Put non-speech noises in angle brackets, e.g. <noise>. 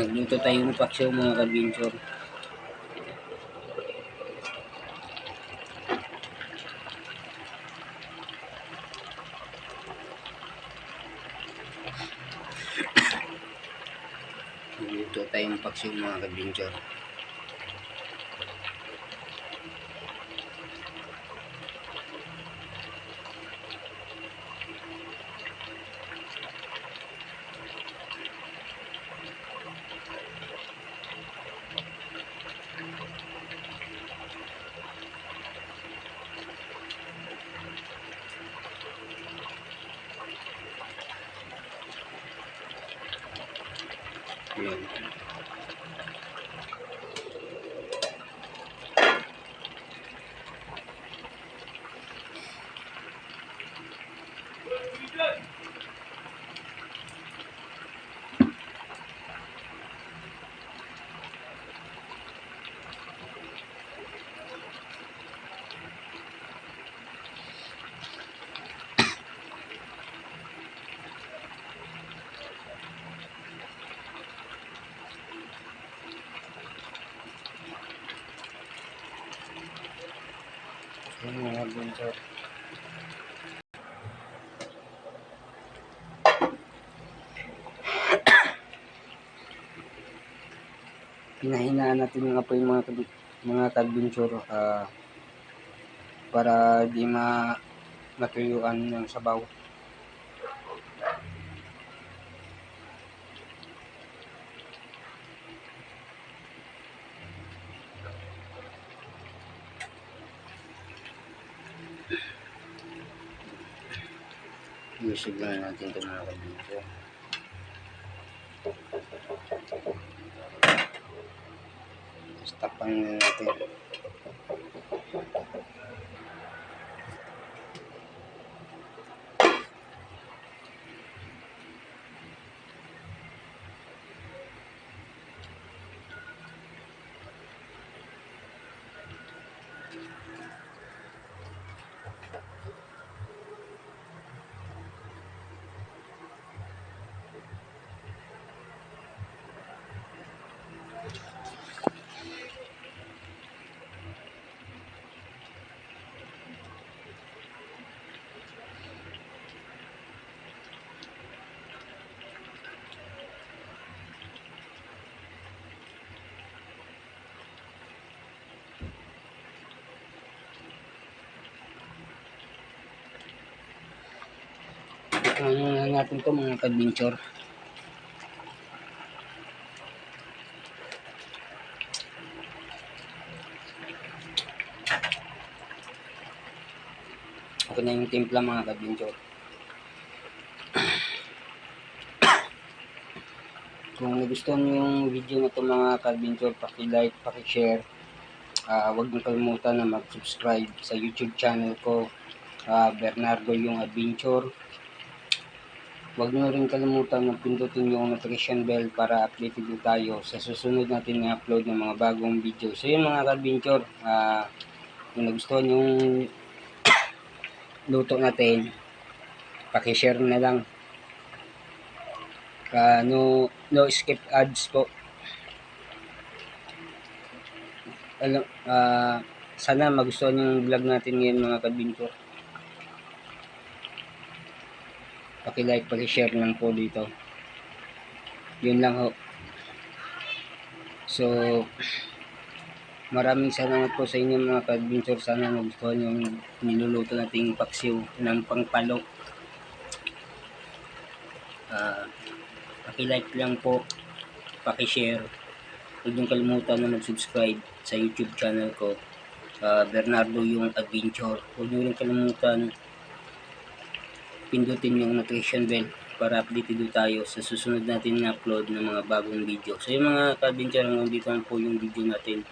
Nagluto tayo ng paksiw mga kadventure. Nagluto tayo ng paksiw mga kadventure. Ayan. Good. Mga kadventure. Hinahinaan natin yung apoy mga mga kadventure ah, para di ma matuyuan ng sabaw. Iusog lang natin ito mga takpan na natin. Muna natin ito mga kadventure. Okay na yung timpla mga kadventure. <coughs> Kung nagustuhan nyo yung video na ito mga kadventure, paki-like, paki-share. Ah, huwag niyo kalimutan na mag-subscribe sa YouTube channel ko, ah, Bernardo yung Adventure. Huwag niyo rin kalimutan na pindutin yung notification bell para updated din tayo sa susunod natin na upload ng mga bagong video. So yun mga ka-adventure, ah, kung nagustuhan yung <coughs> luto natin, pakishare na lang. Ah, no, no skip ads po. Alam, ah, sana magustuhan yung vlog natin ngayon mga ka-adventure. Paki-like, paki-share lang po dito. Yun lang ho. So, maraming salamat po sa inyo mga ka-adventure. Sana magustuhan yung niluluto nating paksiw ng pangpalo. Ah, paki-like lang po, paki-share. Huwag niyong kalimutan na mag-subscribe sa YouTube channel ko. ah, Bernardo yung Adventure. Huwag niyo rin kalimutan pindutin yung notification bell para updated din tayo sa susunod natin na upload ng mga bagong video. So yung mga hanggang dito po yung video natin.